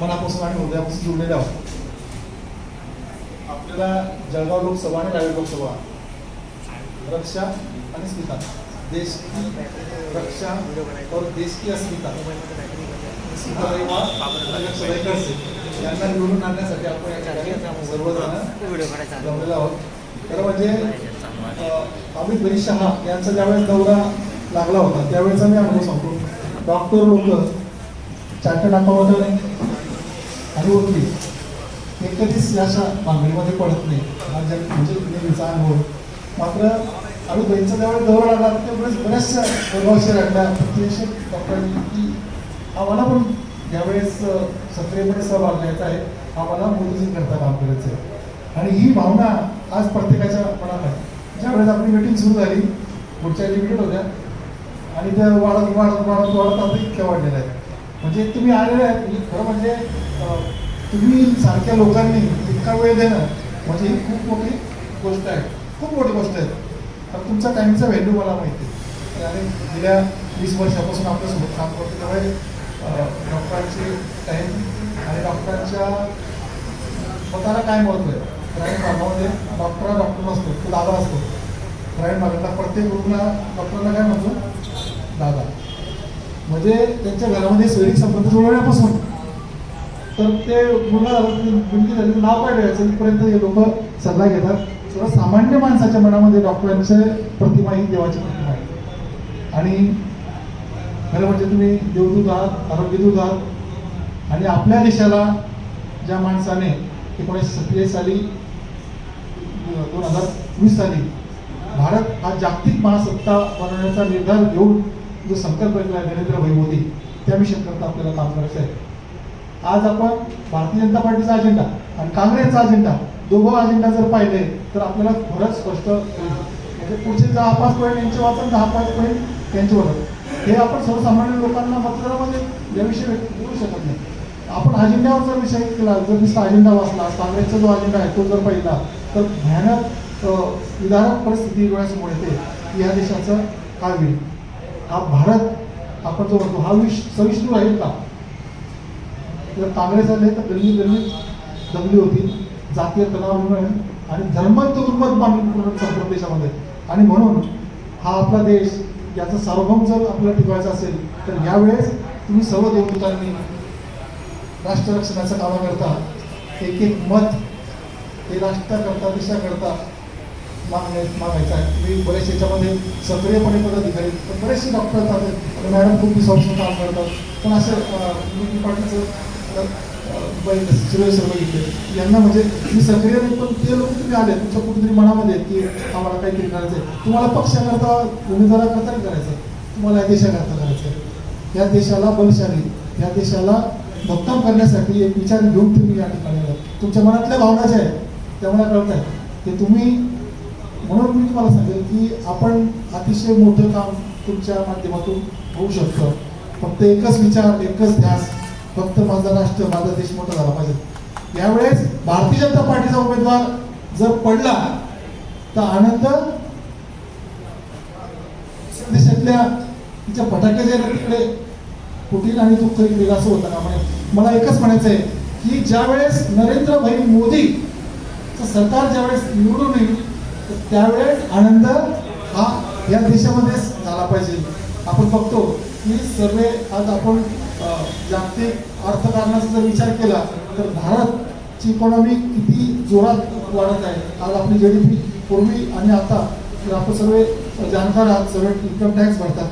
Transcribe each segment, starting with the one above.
मनापासून आणि हृदयापासून जुळलेले आहोत. आपल्याला जळगाव लोकसभा आणि रायगड लोकसभा रक्षा आणि स्मिता देश की रक्षा और देश की अस्मिता यांना निवडून आणण्यासाठी आपण या ठिकाणी सर्वजण जमलेलो आहोत. खरं म्हणजे अमित भाई शहा यांचा ज्यावेळेस दौरा लागला होता त्यावेळेचा मी अनुभव सांगतो. डॉक्टर लोक चार्टर्ड अकाउंटंट आणि वकील. हे कधीच अशा भांगडीमध्ये पडत नाही. माझ्या म्हणजे नेहमीचा अनुभव. मात्र आम्ही त्यांचा ज्यावेळेस दौरा आला त्यावेळेस बऱ्याचशा प्रभावशी राहिल्या प्रत्यक्ष डॉक्टरांनी की आम्हाला पण यावेळेस सक्रियपणे सहभाग घ्यायचा आहे आम्हाला मोदीजींकरता काम करायचं आहे आणि ही भावना आज प्रत्येकाच्या मनात आहे. ज्यावेळेस आपली मीटिंग सुरू झाली पुढच्या लिमिटेड होत्या आणि त्या वाढत वाढत वाढत वाढत आता इतक्या वाढलेल्या आहेत म्हणजे तुम्ही आलेले आहेत. म्हणजे खरं म्हणजे तुम्ही सारख्या लोकांनी इतका वेळ देणं म्हणजे ही खूप मोठी गोष्ट आहे. खूप मोठी गोष्ट आहे. तर तुमचा टाईमचा व्हॅल्यू मला माहिती आहे. आणि गेल्या वीस वर्षापासून आपल्यासोबत काम करतो त्यामुळे डॉक्टरांचे डॉक्टरांची टाईम आणि डॉक्टरांच्या स्वतःला काय महत्त्व आहे? प्रायव्हेट भागामध्ये डॉक्टर डॉक्टर नसतो तो दादा असतो. प्रायव्हेट भागातला प्रत्येक रुग्ण डॉक्टरला काय म्हणतो? दादा. म्हणजे त्यांच्या घरामध्ये शैक्षणिक संबंध जुळवण्यापासून. तर ते मुलं विनंती झाली नाव काय ठेवायचं इथपर्यंत हे लोक सल्ला घेतात. सर्व सामान्य माणसाच्या मनामध्ये डॉक्टरांचे प्रतिमा ही देवाची प्रतिमा आहे. आणि खरं म्हणजे तुम्ही देवदूत आहात आरोग्यदूत आहात. आणि आपल्या देशाला ज्या माणसाने एकोणीसशे सत्तेचाळीस साली दोन हजार वीस साली भारत हा जागतिक महासत्ता बनवण्याचा निर्धार घेऊन जो संकल्प केला नरेंद्र भाई मोदी त्या मिशनकरता आपल्याला काम करायचं आहे आज आपण भारतीय जनता पार्टीचा अजेंडा आणि काँग्रेसचा अजेंडा दोघं अजेंडा जर पाहिले तर आपल्याला खरंच स्पष्ट म्हणजे पुढचे दहा पाच पॉईंट यांचे वाचन दहा पाच पॉईंट यांचे वाचन. हे आपण सर्वसामान्य लोकांना मतदारामध्ये याविषयी व्यक्त करू शकत नाही. आपण अजेंड्यावर जर विषय केला जर नुसता अजेंडा वाचला काँग्रेसचा जो अजेंडा आहे तो जर पाहिला तर भयानक विधारक परिस्थिती डोळ्यासमोर येते. की या देशाचं काय होईल? हा भारत आपण जो म्हणतो हा विष सहिष्णू राहील का? जर काँग्रेस आले तर गल्ली गल्ली दंगली होती जातीय तणाव आणि धर्मत्व दुर्मत मानून पूर्ण संपूर्ण देशामध्ये. आणि म्हणून हा आपला देश याचं सार्वभौम जर आपल्याला टिकवायचं असेल तर यावेळेस तुम्ही सर्व देवदूतांनी राष्ट्र रक्षणाचं कामाकरता एक एक मत हे राष्ट्राकरता देशाकरता मागणे मागायचं आहे तुम्ही बरेच याच्यामध्ये सक्रियपणे पदाधिकारी पण बरेचसे डॉक्टर असतात मॅडम खूप दिवसापासून काम करतात. पण असं अं, पार्टीचं सुरेश शर्मा इथे यांना म्हणजे मी सक्रिय नाही पण ते लोक तुम्ही आले. तुमच्या कुठेतरी मनामध्ये की आम्हाला काहीतरी करायचं आहे तुम्हाला पक्षाकरता उमेदवाराकरता नाही करायचं तुम्हाला या देशाकरता करायचं आहे या देशाला बलशाली या देशाला भक्कम करण्यासाठी एक विचार घेऊन तुम्ही या ठिकाणी तुमच्या मनातल्या भावना ज्या आहेत. त्या मला कळत आहेत ते तुम्ही म्हणून मी तुम्हाला सांगेल की आपण अतिशय मोठं काम तुमच्या माध्यमातून होऊ शकतं. फक्त एकच विचार एकच ध्यास फक्त माझा राष्ट्र माझा देश मोठा झाला पाहिजे. यावेळेस भारतीय जनता पार्टीचा उमेदवार जर पडला तर आनंद देशातल्या तिच्या फटाके जे तिकडे कुटील आणि दुःख इकडे असं होतं का म्हणे? मला एकच म्हणायचं आहे की ज्यावेळेस नरेंद्र भाई मोदी सरकार ज्यावेळेस निवडून येईल त्यावेळेस आनंद हा या देशामध्ये झाला पाहिजे. आपण बघतो की सर्व आज आपण जागतिक अर्थकारणाचा जर विचार केला तर भारतची इकॉनॉमी किती जोरात वाढत आहे. आज आपली जी डी पी पूर्वी आणि आता तर आपण सर्व जाणकार आहात सर्व इन्कम टॅक्स भरतात.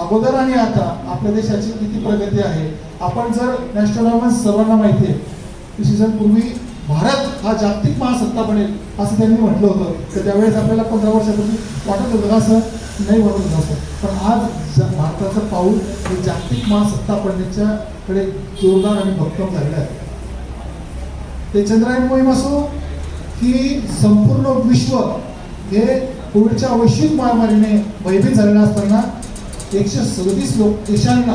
अगोदर आणि आता आपल्या देशाची किती प्रगती आहे? आपण जर नॅशनल सर्वांना माहिती आहे सीझन पूर्वी भारत हा जागतिक महासत्ता बनेल असं त्यांनी म्हटलं होतं. तर त्यावेळेस आपल्याला पंधरा वर्षापूर्वी वाटत होतं का असं नाही वाटत होतं असं पण आज भारताचं पाऊल हे जागतिक महासत्ता बनण्याच्याकडे जोरदार आणि भक्कम झालेलं आहे. ते चंद्रायन मोहीम असो की संपूर्ण विश्व हे कोविडच्या वैश्विक महामारीने भयभीत झालेलं असताना एकशे सदतीस लोक देशांना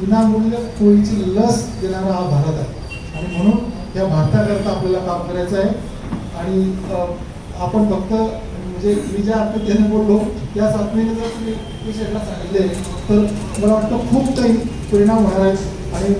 विनामूल्य कोविडची लस देणारा हा भारत आहे. आणि म्हणून या भारताकरता आपल्याला काम करायचं आहे. आणि आपण फक्त म्हणजे मी ज्या आत्महत्येने बोललो त्या आत्मेने जर तुम्ही सांगितले तर मला वाटतं खूप काही परिणाम होणार आहेत. आणि